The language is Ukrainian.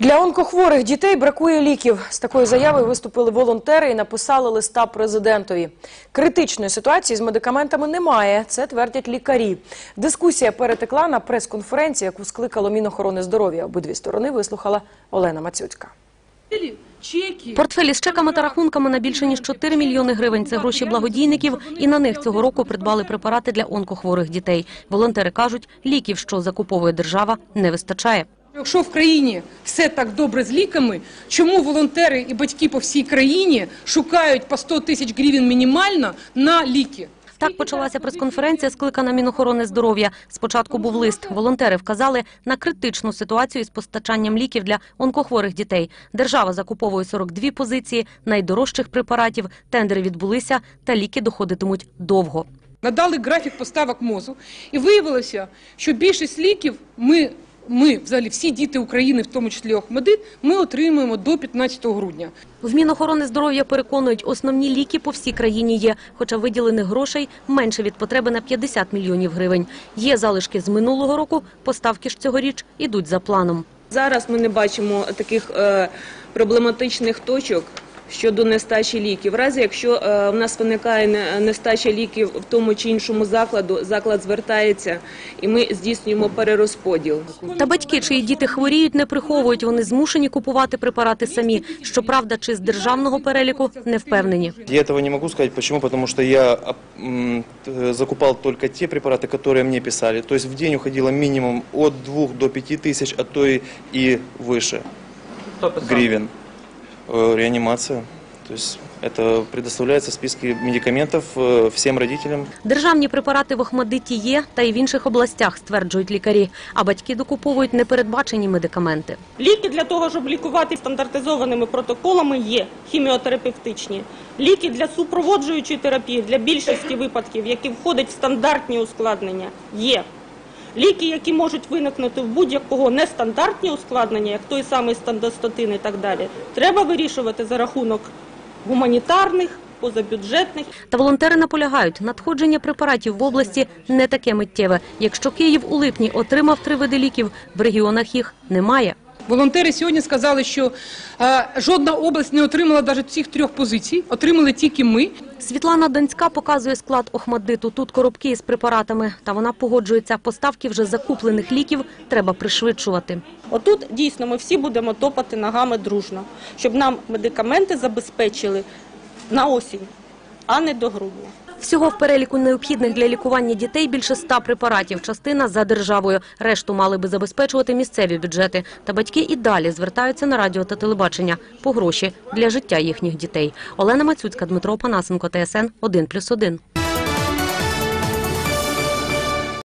Для онкохворих дітей бракує ліків. З такою заявою виступили волонтери і написали листа президентові. Критичної ситуації з медикаментами немає. Це твердять лікарі. Дискусія перетекла на прес-конференції, яку скликало Мінохорони здоров'я. Обидві сторони вислухала Олена Мацюцька. Портфелі з чеками та рахунками на більше ніж 4 мільйони гривень. Це гроші благодійників, і на них цього року придбали препарати для онкохворих дітей. Волонтери кажуть, ліків, що закуповує держава, не вистачає. Якщо в країні все так добре з ліками, чому волонтери і батьки по всій країні шукають по 100 тисяч гривень мінімально на ліки? Так почалася прес-конференція, скликана Мінохорони здоров'я. Спочатку був лист. Волонтери вказали на критичну ситуацію з постачанням ліків для онкохворих дітей. Держава закуповує 42 позиції найдорожчих препаратів. Тендери відбулися, та ліки доходитимуть довго. Надали графік поставок мозу, і виявилося, що більшість ліків ми, ми взагалі всі діти України, в тому числі Охмадит, ми отримуємо до 15 грудня. В Мінохорони здоров'я переконують, основні ліки по всій країні є, хоча виділених грошей менше від потреби на 50 мільйонів гривень. Є залишки з минулого року, поставки ж цьогоріч ідуть за планом. Зараз ми не бачимо таких е, проблематичних точок щодо нестачі ліків. В разі, якщо е, в нас виникає не- нестача ліків в тому чи іншому закладу, заклад звертається і ми здійснюємо перерозподіл. Та батьки, чиї діти хворіють, не приховують. Вони змушені купувати препарати самі. Щоправда, чи з державного переліку не впевнені. Я этого не могу сказать. Почему? Потому что я а, м, т- закупал только те препараты, которые мне писали. То есть в день уходило минимум от 2 до 5 тысяч, а то и, и выше гривен. Э, Реанимация. То есть это предоставляется в списке медикаментов э, родителям. Державні препарати в Охмадиті є, та й в інших областях, стверджують лікарі. А батьки докуповують непередбачені медикаменти. Ліки для того, щоб лікувати стандартизованими протоколами, є хіміотерапевтичні. Ліки для супроводжуючої терапії для більшості випадків, які входять в стандартні ускладнення, є. Ліки, які можуть виникнути в будь-якого нестандартні ускладнення, як той самий стандостатин і так далі, треба вирішувати за рахунок гуманітарних, позабюджетних Та волонтери наполягають, надходження препаратів в області не таке миттєве. Якщо Київ у липні отримав три види ліків, в регіонах їх немає. Волонтери сьогодні сказали, що е, жодна область не отримала навіть цих трьох позицій, отримали тільки ми. Світлана Донська показує склад Охмаддиту. Тут коробки із препаратами. Та вона погоджується, поставки вже закуплених ліків треба пришвидшувати. Отут дійсно ми всі будемо топати ногами дружно, щоб нам медикаменти забезпечили на осінь, а не до грудня. Всього в переліку необхідних для лікування дітей більше ста препаратів. Частина за державою. Решту мали би забезпечувати місцеві бюджети. Та батьки і далі звертаються на радіо та телебачення по гроші для життя їхніх дітей. Олена Мацюцька, Дмитро Панасенко, ТСН 1+,1.